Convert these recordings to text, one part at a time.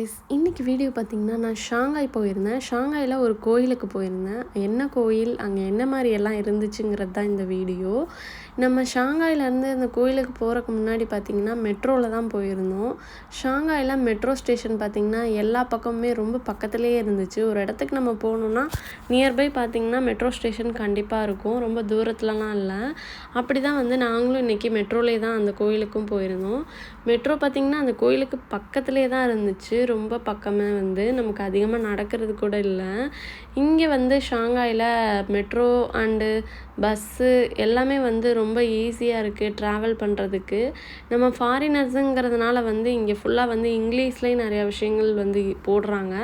Guys இன்றைக்கி video பார்த்திங்கன்னா நான் ஷாங்காய் போயிருந்தேன். ஷாங்காயில் ஒரு கோயிலுக்கு போயிருந்தேன். என்ன கோயில் அங்கே என்ன மாதிரி எல்லாம் இருந்துச்சுங்கிறது தான் இந்த வீடியோ நம்ம ஷாங்காயிலேருந்து அந்த கோயிலுக்கு போகிறக்கு முன்னாடி பார்த்திங்கன்னா மெட்ரோவில் தான் போயிருந்தோம். ஷாங்காயில் மெட்ரோ ஸ்டேஷன் பார்த்திங்கன்னா எல்லா பக்கமுமே ரொம்ப பக்கத்துலேயே இருந்துச்சு. ஒரு இடத்துக்கு நம்ம போகணுன்னா நியர்பை பார்த்திங்கன்னா மெட்ரோ ஸ்டேஷன் கண்டிப்பாக இருக்கும். ரொம்ப தூரத்துலலாம் இல்லை. அப்படி தான் வந்து நாங்களும் இன்றைக்கி மெட்ரோலே தான் அந்த கோயிலுக்கும் போயிருந்தோம். மெட்ரோ பார்த்திங்கன்னா அந்த கோயிலுக்கு பக்கத்துலேயே தான் இருந்துச்சு. ரொம்ப பக்கமே வந்து நமக்கு அதிகமாக நடக்கிறது கூட இல்லை. இங்கே வந்து ஷாங்காயில் மெட்ரோ அண்டு பஸ்ஸு எல்லாமே வந்து ரொம்ப ஈஸியாக இருக்குது ட்ராவல் பண்ணுறதுக்கு நம்ம ஃபாரினர்ஸுங்கிறதுனால வந்து இங்கே ஃபுல்லாக வந்து இங்கிலீஷ்லேயும் நிறையா விஷயங்கள் வந்து போடுறாங்க.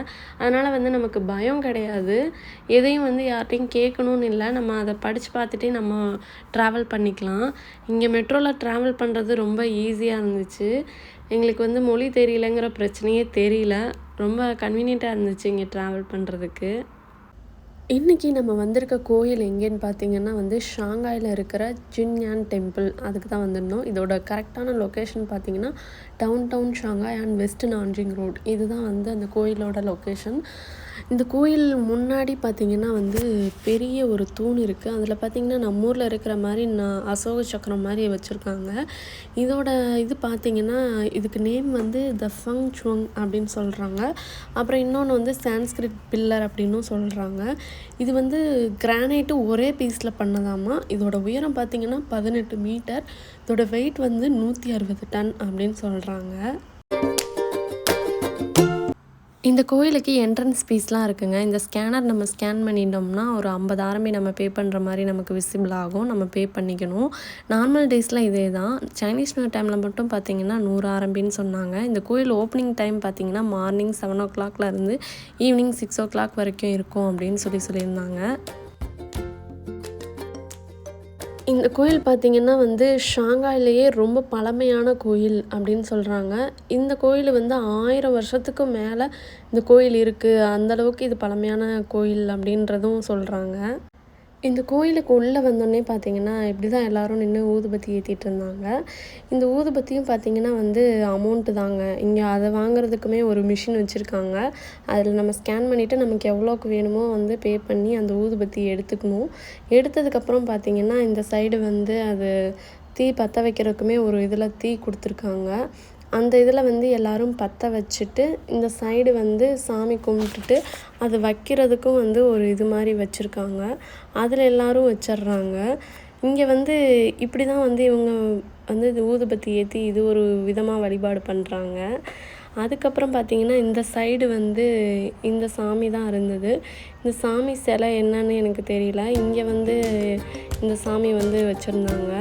அதனால் வந்து நமக்கு பயம் கிடையாது. எதையும் வந்து யார்கிட்டையும் கேட்கணும்னு இல்லை. நம்ம அதை படித்து பார்த்துட்டே நம்ம ட்ராவல் பண்ணிக்கலாம். இங்கே மெட்ரோவில் ட்ராவல் பண்ணுறது ரொம்ப ஈஸியாக இருந்துச்சு. எங்களுக்கு வந்து மொழி தெரியலங்கிற பிரச்சனையே தெரியல. ரொம்ப கன்வீனியண்ட்டாக இருந்துச்சு இங்கே ட்ராவல் பண்ணுறதுக்கு இன்றைக்கி நம்ம வந்திருக்க கோயில் எங்கேன்னு பார்த்தீங்கன்னா வந்து ஷாங்காயில் இருக்கிற ஜின்யான் டெம்பிள். அதுக்கு தான் வந்திருந்தோம். இதோட கரெக்டான லொக்கேஷன் பார்த்தீங்கன்னா downtown Shanghai and West Nanjing Road இதுதான் வந்து அந்த கோயிலோட லொக்கேஷன் இந்த கோயில் முன்னாடி பார்த்திங்கன்னா வந்து பெரிய ஒரு தூண் இருக்குது அதில் பார்த்திங்கன்னா நம்ம ஊரில் இருக்கிற மாதிரி நான் அசோக சக்கரம் மாதிரி வச்சுருக்காங்க. இதோட இது பார்த்திங்கன்னா இதுக்கு நேம் வந்து த ஃபங் சுவங் அப்படின்னு சொல்கிறாங்க அப்புறம் இன்னொன்று வந்து சான்ஸ்கிரிட் பில்லர் அப்படின்னும் சொல்கிறாங்க இது வந்து கிரானைட்டு ஒரே பீஸில் பண்ணதாமா? இதோட உயரம் பார்த்திங்கன்னா பதினெட்டு மீட்டர். இதோட வெயிட் வந்து நூற்றி அறுபது டன் அப்படின்னு சொல்கிறாங்க இந்த கோயிலுக்கு என்ட்ரன்ஸ் ஃபீஸ்லாம் இருக்குங்க. இந்த ஸ்கேனர் நம்ம ஸ்கேன் பண்ணிட்டோம்னா ஒரு ஐம்பது ஆரம்பி நம்ம பே பண்ணுற மாதிரி நமக்கு விசிபிள் ஆகும். நம்ம பே பண்ணிக்கணும். நார்மல் டேஸில் இதே தான். சைனீஸ் நியூ டைமில் மட்டும் பார்த்திங்கன்னா நூறு ஆரம்பின்னு சொன்னாங்க. இந்த கோயில் ஓப்பனிங் டைம் பார்த்திங்கன்னா மார்னிங் செவன் ஓ கிளாக்லேருந்து ஈவினிங் சிக்ஸ் ஓ கிளாக் வரைக்கும் இருக்கும் அப்படின்னு சொல்லி சொல்லியிருந்தாங்க. இந்த கோயில் பார்த்திங்கன்னா வந்து ஷாங்காயிலேயே ரொம்ப பழமையான கோயில் அப்படின்னு சொல்கிறாங்க இந்த கோயில் வந்து ஆயிரம் வருஷத்துக்கு மேலே இந்த கோயில் இருக்குது அந்தளவுக்கு இது பழமையான கோயில் அப்படின்றதும் சொல்கிறாங்க இந்த கோயிலுக்கு உள்ளே வந்தோடனே பார்த்தீங்கன்னா இப்படி தான் எல்லோரும் நின்று ஊதுபத்தி ஏற்றிட்டு இருந்தாங்க. இந்த ஊதுபத்தியும் பார்த்திங்கன்னா வந்து அமௌண்ட்டு தாங்க. இங்கே அதை வாங்குறதுக்குமே ஒரு மிஷின் வச்சுருக்காங்க. அதில் நம்ம ஸ்கேன் பண்ணிவிட்டு நமக்கு எவ்வளோக்கு வேணுமோ வந்து பே பண்ணி அந்த ஊதுபத்தி எடுத்துக்கணும். எடுத்ததுக்கப்புறம் பார்த்திங்கன்னா இந்த சைடு வந்து அது தீ பற்ற வைக்கிறதுக்குமே ஒரு இதில் தீ கொடுத்துருக்காங்க. அந்த இதில் வந்து எல்லோரும் பற்ற வச்சுட்டு இந்த சைடு வந்து சாமி கும்பிட்டுட்டு அது வைக்கிறதுக்கும் வந்து ஒரு இது மாதிரி வச்சுருக்காங்க. அதில் எல்லோரும் வச்சிட்றாங்க. இங்கே வந்து இப்படி தான் வந்து இவங்க வந்து இது ஊதுபத்தி ஏற்றி இது ஒரு விதமாக வழிபாடு பண்ணுறாங்க அதுக்கப்புறம் பார்த்திங்கன்னா இந்த சைடு வந்து இந்த சாமி தான் இருந்தது. இந்த சாமி சிலை என்னன்னு எனக்கு தெரியல. இங்கே வந்து இந்த சாமி வந்து வச்சுருந்தாங்க.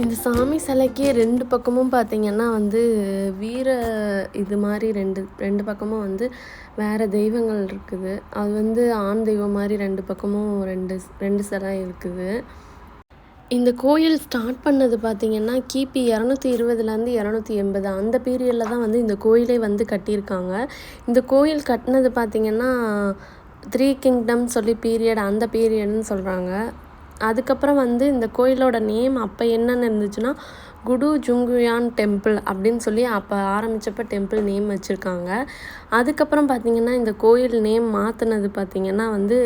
இந்த சாமி சிலைக்கு ரெண்டு பக்கமும் பார்த்திங்கன்னா வந்து வீர இது மாதிரி ரெண்டு ரெண்டு பக்கமும் வந்து வேறு தெய்வங்கள் இருக்குது. அது வந்து ஆண் தெய்வம் மாதிரி ரெண்டு பக்கமும் ரெண்டு ரெண்டு சிலை இருக்குது. இந்த கோயில் ஸ்டார்ட் பண்ணது பார்த்திங்கன்னா கிபி இரநூத்தி இருபதுலேருந்து இரநூத்தி எண்பது. அந்த பீரியடில் தான் வந்து இந்த கோயிலே வந்து கட்டியிருக்காங்க. இந்த கோயில் கட்டினது பார்த்திங்கன்னா த்ரீ கிங்டம் சொல்லி பீரியட் அந்த பீரியட்னு சொல்கிறாங்க அதுக்கப்புறம் வந்து இந்த கோயிலோட நேம் அப்போ என்னென்னு இருந்துச்சுன்னா குடு ஜுங்குயான் டெம்பிள் அப்படின்னு சொல்லி அப்போ ஆரம்பித்தப்போ டெம்பிள் நேம் வச்சுருக்காங்க. அதுக்கப்புறம் பார்த்திங்கன்னா இந்த கோயில் நேம் மாற்றினது பார்த்திங்கன்னா வந்து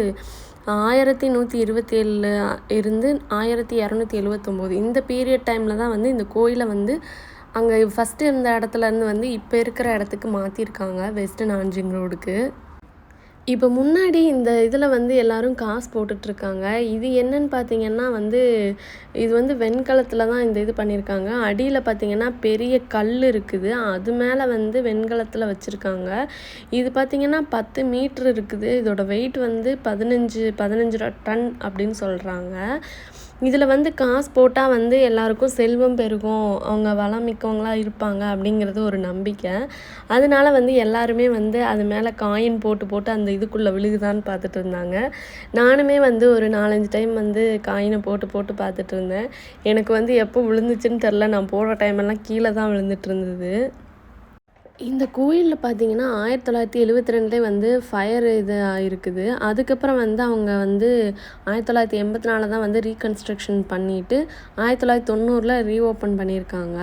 ஆயிரத்தி நூற்றி இருபத்தி ஏழில் இருந்து ஆயிரத்தி இரநூத்தி எழுவத்தொம்போது. இந்த பீரியட் டைமில் தான் வந்து இந்த கோயிலை வந்து அங்கே ஃபஸ்ட்டு இருந்த இடத்துலேருந்து வந்து இப்போ இருக்கிற இடத்துக்கு மாற்றிருக்காங்க வெஸ்ட் நாஞ்சிங் ரோடுக்கு இப்போ முன்னாடி இந்த இதில் வந்து எல்லோரும் காசு போட்டுட்ருக்காங்க. இது என்னன்னு பார்த்தீங்கன்னா வந்து இது வந்து வெண்கலத்தில் தான் இந்த இது பண்ணியிருக்காங்க. அடியில் பார்த்தீங்கன்னா பெரிய கல் இருக்குது. அது மேலே வந்து வெண்கலத்தில் வச்சுருக்காங்க. இது பார்த்திங்கன்னா பத்து மீட்ரு இருக்குது. இதோட வெயிட் வந்து பதினஞ்சு பதினஞ்சு டன் அப்படின்னு சொல்கிறாங்க இதில் வந்து காசு போட்டால் வந்து எல்லாருக்கும் செல்வம் பெருகும் அவங்க வளம் மிக்கவங்களாக இருப்பாங்க அப்படிங்கிறது ஒரு நம்பிக்கை. அதனால வந்து எல்லாருமே வந்து அது மேலே காயின் போட்டு போட்டு அந்த இதுக்குள்ளே விழுகுதான்னு பார்த்துட்டு இருந்தாங்க. நானுமே வந்து ஒரு நாலஞ்சு டைம் வந்து காயினை போட்டு போட்டு பார்த்துட்டு இருந்தேன். எனக்கு வந்து எப்போ விழுந்துச்சுன்னு தெரில. நான் போடுற டைமெல்லாம் கீழே தான் விழுந்துட்டு இருந்தது. இந்த கோயிலில் பார்த்தீங்கன்னா ஆயிரத்தி தொள்ளாயிரத்தி எழுவத்தி ரெண்டுலே வந்து ஃபயர் இது இருக்குது அதுக்கப்புறம் வந்து அவங்க வந்து ஆயிரத்தி தொள்ளாயிரத்தி எண்பத்தி நாலில் தான் வந்து ரீகன்ஸ்ட்ரக்ஷன் பண்ணிவிட்டு ஆயிரத்தி தொள்ளாயிரத்தி தொண்ணூறில் ரீஓப்பன் பண்ணியிருக்காங்க.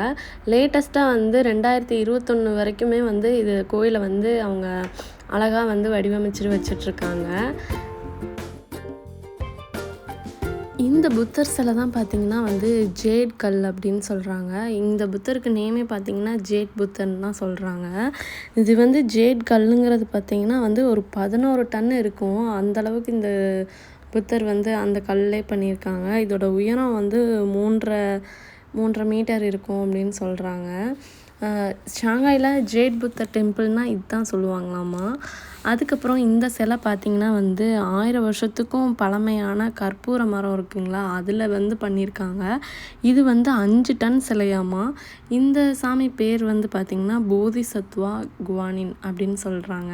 லேட்டஸ்ட்டாக வந்து ரெண்டாயிரத்தி இருபத்தொன்று வரைக்குமே வந்து இது கோயிலை வந்து அவங்க அழகாக வந்து வடிவமைச்சிட்டு வச்சிட்ருக்காங்க இந்த புத்தர் சிலை தான் பார்த்திங்கன்னா வந்து ஜேட் கல் அப்படின்னு சொல்கிறாங்க இந்த புத்தருக்கு நேமே பார்த்திங்கன்னா ஜேட் புத்தர்னு தான் சொல்கிறாங்க இது வந்து ஜேட் கல்லுங்கிறது பார்த்திங்கன்னா வந்து ஒரு பதினோரு டன் இருக்கும். அந்தளவுக்கு இந்த புத்தர் வந்து அந்த கல்லே பண்ணியிருக்காங்க. இதோட உயரம் வந்து மூன்றரை மூன்றரை மீட்டர் இருக்கும் அப்படின்னு சொல்கிறாங்க ஷாங்காயில் ஜேட் புத்தர் டெம்பிள்னால் இதுதான் சொல்லுவாங்களாமா அதுக்கப்புறம் இந்த சிலை பார்த்திங்கன்னா வந்து ஆயிரம் வருஷத்துக்கும் பழமையான கற்பூர மரம் இருக்குங்களா? அதில் வந்து பண்ணியிருக்காங்க. இது வந்து அஞ்சு டன் சிலையாமா இந்த சாமி பேர் வந்து பார்த்திங்கன்னா போதிசத்வா குவானின் அப்படின்னு சொல்கிறாங்க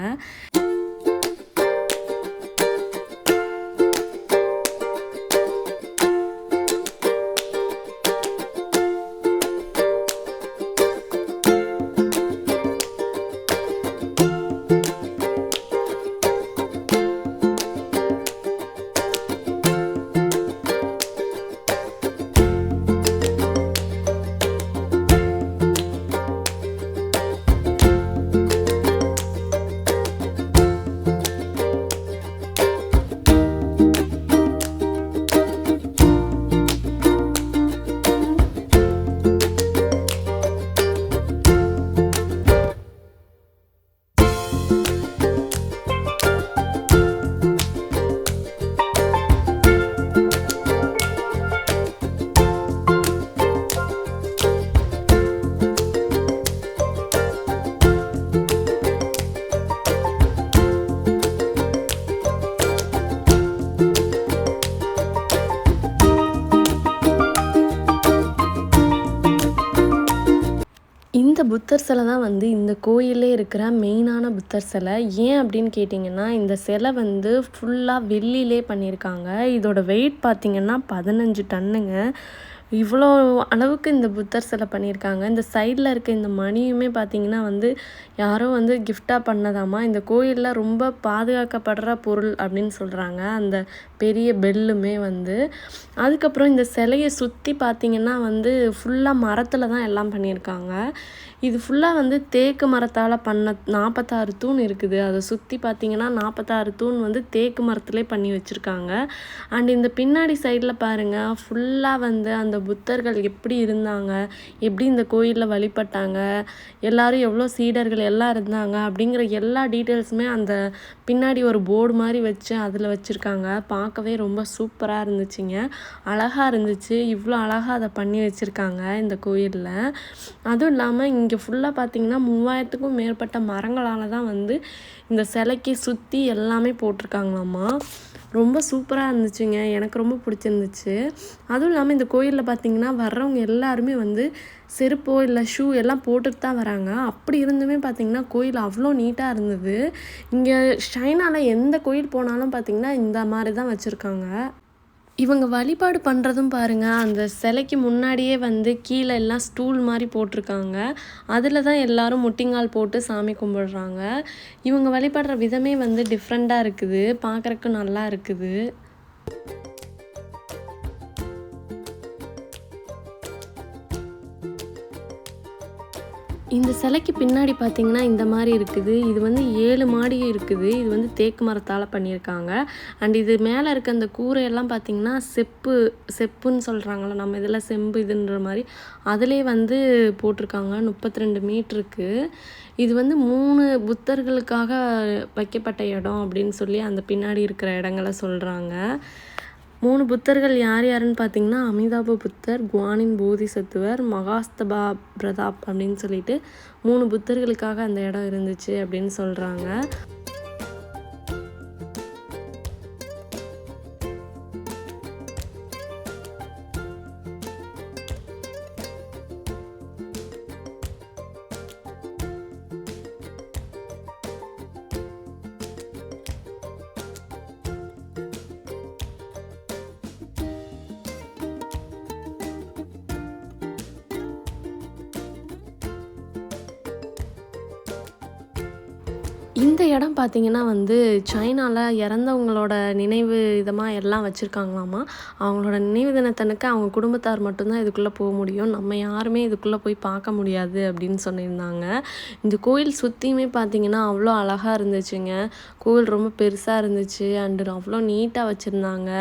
புத்தர் சிலை தான் வந்து இந்த கோயிலே இருக்கிற மெயினான புத்தர் சிலை. ஏன் அப்படின்னு கேட்டிங்கன்னா இந்த சிலை வந்து ஃபுல்லாக வெள்ளிலே பண்ணியிருக்காங்க. இதோட வெயிட் பார்த்திங்கன்னா பதினஞ்சு டன்னுங்க. இவ்வளோ அளவுக்கு இந்த புத்தர் சிலை பண்ணியிருக்காங்க. இந்த சைடில் இருக்க இந்த மணியுமே பார்த்திங்கன்னா வந்து யாரோ வந்து கிஃப்டாக பண்ணதாமா? இந்த கோயிலில் ரொம்ப பாதுகாக்கப்படுற பொருள் அப்படின்னு சொல்கிறாங்க அந்த பெரிய பெல்லுமே வந்து அதுக்கப்புறம் இந்த சிலையை சுற்றி பார்த்திங்கன்னா வந்து ஃபுல்லாக மரத்தில் தான் எல்லாம் பண்ணியிருக்காங்க. இது ஃபுல்லாக வந்து தேக்கு மரத்தால் பண்ண நாற்பத்தாறு தூண் இருக்குது. அதை சுற்றி பார்த்திங்கன்னா நாற்பத்தாறு தூண் வந்து தேக்கு மரத்துலே பண்ணி வச்சுருக்காங்க. அண்ட் இந்த பின்னாடி சைடில் பாருங்கள் ஃபுல்லாக வந்து அந்த புத்தர்கள் எப்படி இருந்தாங்க எப்படி இந்த கோயிலில் வழிபட்டாங்க எல்லோரும் எவ்வளோ சீடர்கள் எல்லாம் இருந்தாங்க அப்படிங்கிற எல்லா டீட்டெயில்ஸுமே அந்த பின்னாடி ஒரு போர்டு மாதிரி வச்சு அதில் வச்சுருக்காங்க. பார்க்கவே ரொம்ப சூப்பராக இருந்துச்சுங்க. அழகாக இருந்துச்சு. இவ்வளோ அழகாக அதை பண்ணி வச்சுருக்காங்க இந்த கோயிலில். அதுவும் இல்லாமல் இங்கே ஃபுல்லாக பார்த்திங்கன்னா மூவாயிரத்துக்கும் மேற்பட்ட மரங்களால் தான் வந்து இந்த சிலைக்கு சுற்றி எல்லாமே போட்டிருக்காங்களாம்மா ரொம்ப சூப்பராக இருந்துச்சுங்க. எனக்கு ரொம்ப பிடிச்சிருந்துச்சு. அதுவும் இல்லாமல் இந்த கோயிலில் பார்த்திங்கன்னா வர்றவங்க எல்லாருமே வந்து செருப்போ இல்லை ஷூ எல்லாம் போட்டுட்டு தான் வராங்க. அப்படி இருந்துமே பார்த்திங்கன்னா கோயில் அவ்வளோ நீட்டாக இருந்தது. இங்கே சைனாவில் எந்த கோயில் போனாலும் பார்த்திங்கன்னா இந்த மாதிரி தான் வச்சுருக்காங்க. இவங்க வழிபாடு பண்ணுறதும் பாருங்கள் அந்த சிலைக்கு முன்னாடியே வந்து கீழே எல்லாம் ஸ்டூல் மாதிரி போட்டிருக்காங்க. அதில் தான் எல்லோரும் முட்டிங்கால் போட்டு சாமி கும்பிடுறாங்க. இவங்க வழிபடுற விதமே வந்து டிஃப்ரெண்ட்டாக இருக்குது. பார்க்குறக்கு நல்லா இருக்குது. இந்த சிலைக்கு பின்னாடி பார்த்தீங்கன்னா இந்த மாதிரி இருக்குது. இது வந்து ஏழு மாடி இருக்குது. இது வந்து தேக்கு மரத்தால் பண்ணியிருக்காங்க. அண்ட் இது மேலே இருக்க அந்த கூரையெல்லாம் பார்த்தீங்கன்னா செப்பு செப்புன்னு சொல்கிறாங்கள நம்ம இதில் செம்பு இதுன்ற மாதிரி அதிலே வந்து போட்டிருக்காங்க. முப்பத்தி ரெண்டு மீட்ருக்கு இது வந்து மூணு புத்தர்களுக்காக வைக்கப்பட்ட இடம் அப்படின்னு சொல்லி அந்த பின்னாடி இருக்கிற இடங்களை சொல்கிறாங்க மூணு புத்தர்கள் யார் யாருன்னு பார்த்தீங்கன்னா அமிதாப புத்தர் குவானின் போதிசத்துவர் மகாஸ்தபா பிரதாப் அப்படின்னு சொல்லிட்டு மூணு புத்தர்களுக்காக அந்த இடம் இருந்துச்சு அப்படின்னு சொல்கிறாங்க இந்த இடம் பார்த்தீங்கன்னா வந்து சைனாவில் இறந்தவங்களோட நினைவு இதமாக எல்லாம் வச்சுருக்காங்களாமா? அவங்களோட நினைவு தினத்தனுக்கு அவங்க குடும்பத்தார் மட்டும்தான் இதுக்குள்ளே போக முடியும். நம்ம யாருமே இதுக்குள்ளே போய் பார்க்க முடியாது அப்படின்னு சொல்லியிருந்தாங்க. இந்த கோயில் சுற்றியுமே பார்த்தீங்கன்னா அவ்வளோ அழகாக இருந்துச்சுங்க. கோவில் ரொம்ப பெருசாக இருந்துச்சு. அண்டு அவ்வளோ நீட்டாக வச்சுருந்தாங்க.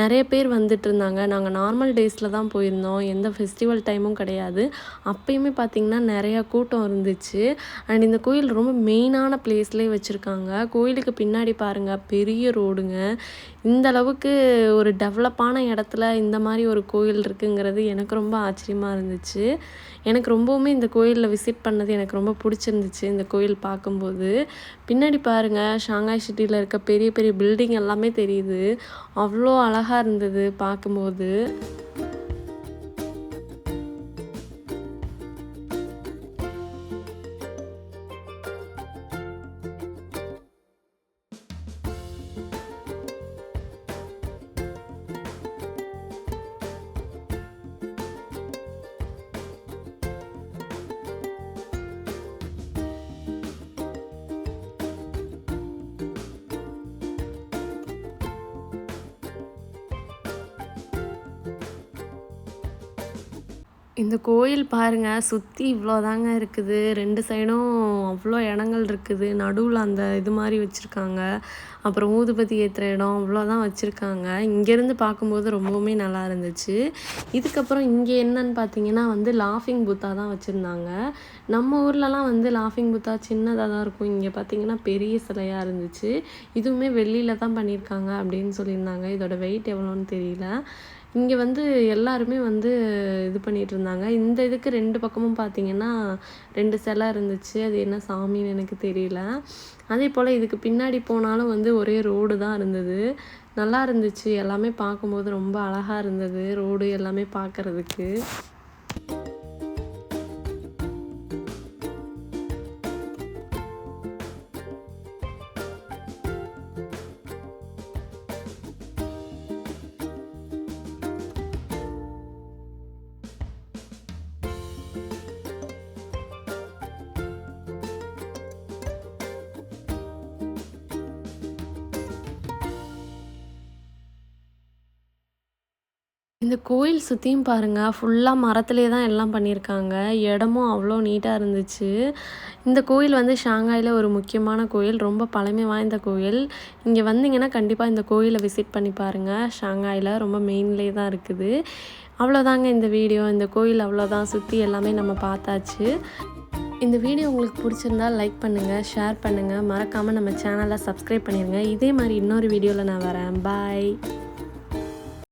நிறைய பேர் வந்துட்டு இருந்தாங்க நாங்கள் நார்மல் டேஸில் தான் போயிருந்தோம். எந்த ஃபெஸ்டிவல் டைமும் கிடையாது. அப்பயுமே பார்த்திங்கன்னா நிறையா கூட்டம் இருந்துச்சு. அண்ட் இந்த கோயில் ரொம்ப மெயினான பிளேஸ்லேயே வச்சுருக்காங்க. கோயிலுக்கு பின்னாடி பாருங்கள் பெரிய ரோடுங்க இந்த அளவுக்கு ஒரு டெவலப்பான இடத்துல இந்த மாதிரி ஒரு கோயில் இருக்குங்கிறது எனக்கு ரொம்ப ஆச்சரியமாக இருந்துச்சு. எனக்கு ரொம்பவுமே இந்த கோயிலில் விசிட் பண்ணது எனக்கு ரொம்ப பிடிச்சிருந்துச்சு இந்த கோயில் பார்க்கும்போது. பின்னாடி பாருங்கள் ஷாங்காய் சிட்டியில் இருக்க பெரிய பெரிய பில்டிங் எல்லாமே தெரியுது. அவ்வளோ அழகாக இருந்தது பார்க்கும்போது. இந்த கோயில் பாருங்க சுற்றி இவ்வளோ தாங்க இருக்குது. ரெண்டு சைடும் அவ்வளோ இடங்கள் இருக்குது. நடுவில் அந்த இது மாதிரி வச்சுருக்காங்க. அப்புறம் ஊதுபதி ஏற்றுற இடம் அவ்வளோ தான் வச்சுருக்காங்க. இங்கேருந்து பார்க்கும்போது ரொம்பவுமே நல்லா இருந்துச்சு. இதுக்கப்புறம் இங்கே என்னன்னு பார்த்தீங்கன்னா வந்து லாஃபிங் புத்தா தான் வச்சுருந்தாங்க. நம்ம ஊர்லலாம் வந்து லாஃபிங் புத்தா சின்னதாக தான் இருக்கும். இங்கே பார்த்தீங்கன்னா பெரிய சிலையாக இருந்துச்சு. இதுவுமே வெள்ளியில் தான் பண்ணியிருக்காங்க அப்படின்னு சொல்லியிருந்தாங்க. இதோட வெயிட் எவ்வளோன்னு தெரியல. இங்கே வந்து எல்லாருமே வந்து இது பண்ணிகிட்டு இருந்தாங்க. இந்த இதுக்கு ரெண்டு பக்கமும் பார்த்தீங்கன்னா ரெண்டு சிலை இருந்துச்சு. அது என்ன சாமின்னு எனக்கு தெரியல. அதே போல் இதுக்கு பின்னாடி போனாலும் வந்து ஒரே ரோடு தான் இருந்தது. நல்லா இருந்துச்சு. எல்லாமே பார்க்கும்போது ரொம்ப அழகாக இருந்தது. ரோடு எல்லாமே பார்க்குறதுக்கு. இந்த கோயில் சுற்றியும் பாருங்கள் ஃபுல்லாக மரத்துலே தான் எல்லாம் பண்ணியிருக்காங்க. இடமும் அவ்வளோ நீட்டாக இருந்துச்சு. இந்த கோயில் வந்து ஷாங்காயில் ஒரு முக்கியமான கோயில். ரொம்ப பழமை வாய்ந்த கோயில். இங்கே வந்தீங்கன்னா கண்டிப்பாக இந்த கோயிலை விசிட் பண்ணி பாருங்கள் ஷாங்காயில் ரொம்ப மெயின்லேயே தான் இருக்குது. அவ்வளோதாங்க இந்த வீடியோ இந்த கோயில் அவ்வளோதான். சுற்றி எல்லாமே நம்ம பார்த்தாச்சு. இந்த வீடியோ உங்களுக்கு பிடிச்சிருந்தா லைக் பண்ணுங்கள் ஷேர் பண்ணுங்கள் மறக்காமல் நம்ம சேனலை சப்ஸ்கிரைப் பண்ணிடுங்க இதே மாதிரி இன்னொரு வீடியோவில் நான் வரேன். பாய்